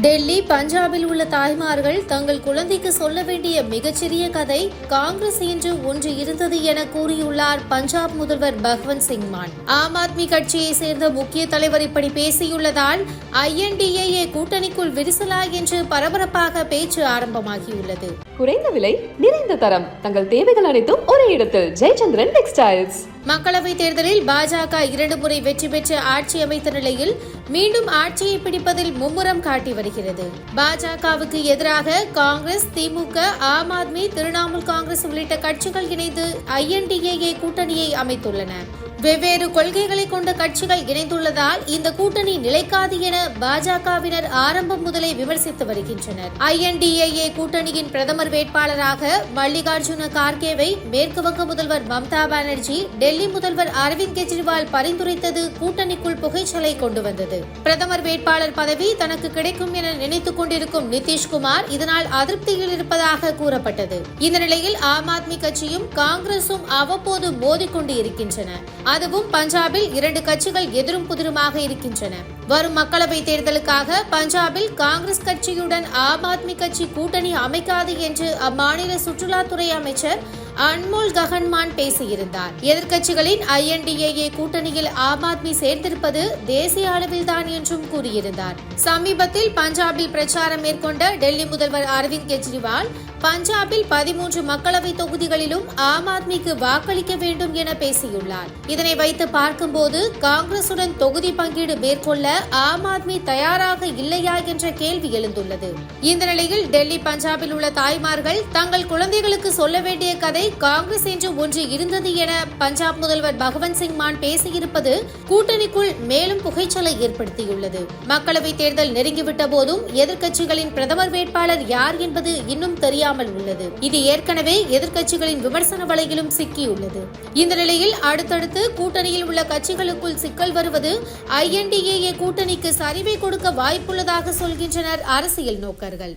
டெல்லி பஞ்சாபில் உள்ள தாய்மார்கள் தங்கள் குழந்தைக்கு சொல்ல வேண்டிய மிகச்சிறிய கதை காங்கிரஸ் என்று ஒன்று இருந்தது என கூறியுள்ளார் பஞ்சாப் முதல்வர் பகவந்த் சிங் மான். ஆம் ஆத்மி கட்சியை சேர்ந்த முக்கிய தலைவர் இப்படி பேசியுள்ளதால் ஐஎன்டிஏ கூட்டணிக்குள் விரிசலா என்று பரபரப்பாக பேச்சு ஆரம்பமாகியுள்ளது. குறைந்த விலை நிறைந்த தரம் தங்கள் தேவைகள் அனைத்தும் ஒரே இடத்தில். ஜெயச்சந்திரன் டெக்ஸ்டைல்ஸ். மக்களவைத் தேர்தலில் பாஜக இரண்டு முறை வெற்றி பெற்று ஆட்சி அமைத்த நிலையில் மீண்டும் ஆட்சியை பிடிப்பதில் மும்முரம் காட்டி வருகிறது. பாஜகவுக்கு எதிராக காங்கிரஸ் திமுக ஆம் ஆத்மி திரிணாமுல் காங்கிரஸ் உள்ளிட்ட கட்சிகள் இணைந்து ஐஎன்டிஏஏ கூட்டணியை அமைத்துள்ளன. வெவ்வேறு கொள்கைகளை கொண்ட கட்சிகள் இணைந்துள்ளதால் இந்த கூட்டணி நிலைக்காது என பாஜகவினர் ஆரம்பம் முதலே விமர்சித்து வருகின்றனர். ஐஎன்டிஏஏ கூட்டணியின் பிரதமர் வேட்பாளராக மல்லிகார்ஜுன கார்கேவை மேற்கு வங்க முதல்வர் மம்தா பானர்ஜி டெல்லி முதல்வர் அரவிந்த் கெஜ்ரிவால் பரிந்துரைத்தது கூட்டணிக்குள் புகைச்சலை கொண்டு வந்தது. பிரதமர் வேட்பாளர் பதவி தனக்கு கிடைக்கும் என நினைத்துக் கொண்டிருக்கும் நிதிஷ்குமார் இதனால் அதிருப்தியில் இருப்பதாக கூறப்பட்டது. இந்த நிலையில் ஆம் ஆத்மி கட்சியும் காங்கிரசும் அவ்வப்போது மோதிக்கொண்டு இருக்கின்றன. அதுவும் பஞ்சாபில் இரண்டு கட்சிகள் எதிரும் புதிருமாக இருக்கின்றன. வரும் மக்களவை தேர்தலுக்காக பஞ்சாபில் காங்கிரஸ் கட்சியுடன் ஆம் ஆத்மி கட்சி கூட்டணி அமைக்காது என்று அம்மாநில சுற்றுலாத்துறை அமைச்சர் அன்மோல் ககன்மான் பேசியிருந்தார். எதிர்க்கட்சிகளின் ஐஎன்டிஏஏ கூட்டணியில் ஆம் ஆத்மி சேர்ந்திருப்பது தேசிய அளவில்தான் என்றும் கூறியிருந்தார். சமீபத்தில் பஞ்சாபில் பிரச்சாரம் மேற்கொண்ட டெல்லி முதல்வர் அரவிந்த் கெஜ்ரிவால் பஞ்சாபில் பதிமூன்று மக்களவை தொகுதிகளிலும் ஆம் ஆத்மிக்கு வாக்களிக்க வேண்டும் என பேசியுள்ளார். இதனை வைத்து பார்க்கும்போது காங்கிரசுடன் தொகுதி பங்கீடு மேற்கொள்ள ஆம் ஆத்மி தயாராக இல்லையா என்ற கேள்வி எழுந்துள்ளது. இந்த நிலையில் டெல்லி பஞ்சாபில் உள்ள தாய்மார்கள் தங்கள் குழந்தைகளுக்கு சொல்ல வேண்டிய கதை காங்கிரஸ் என்று ஒன்று இருந்தது என பஞ்சாப் முதல்வர் பகவந்த் சிங் மான் பேசியிருப்பது கூட்டணிக்குள் மேலும் புகைச்சலை ஏற்படுத்தியுள்ளது. மக்களவைத் தேர்தல் நெருங்கிவிட்ட போதும் எதிர்க்கட்சிகளின் பிரதமர் வேட்பாளர் யார் என்பது இன்னும் தெரியாமல் உள்ளது. இது ஏற்கனவே எதிர்க்கட்சிகளின் விமர்சன வலையிலும் சிக்கியுள்ளது. இந்த நிலையில் அடுத்தடுத்து கூட்டணியில் உள்ள கட்சிகளுக்குள் சிக்கல் வருவது ஐஎன்டிஏ கூட்டணிக்கு சரிவை கொடுக்க வாய்ப்புள்ளதாக சொல்கின்றனர் அரசியல் நோக்கர்கள்.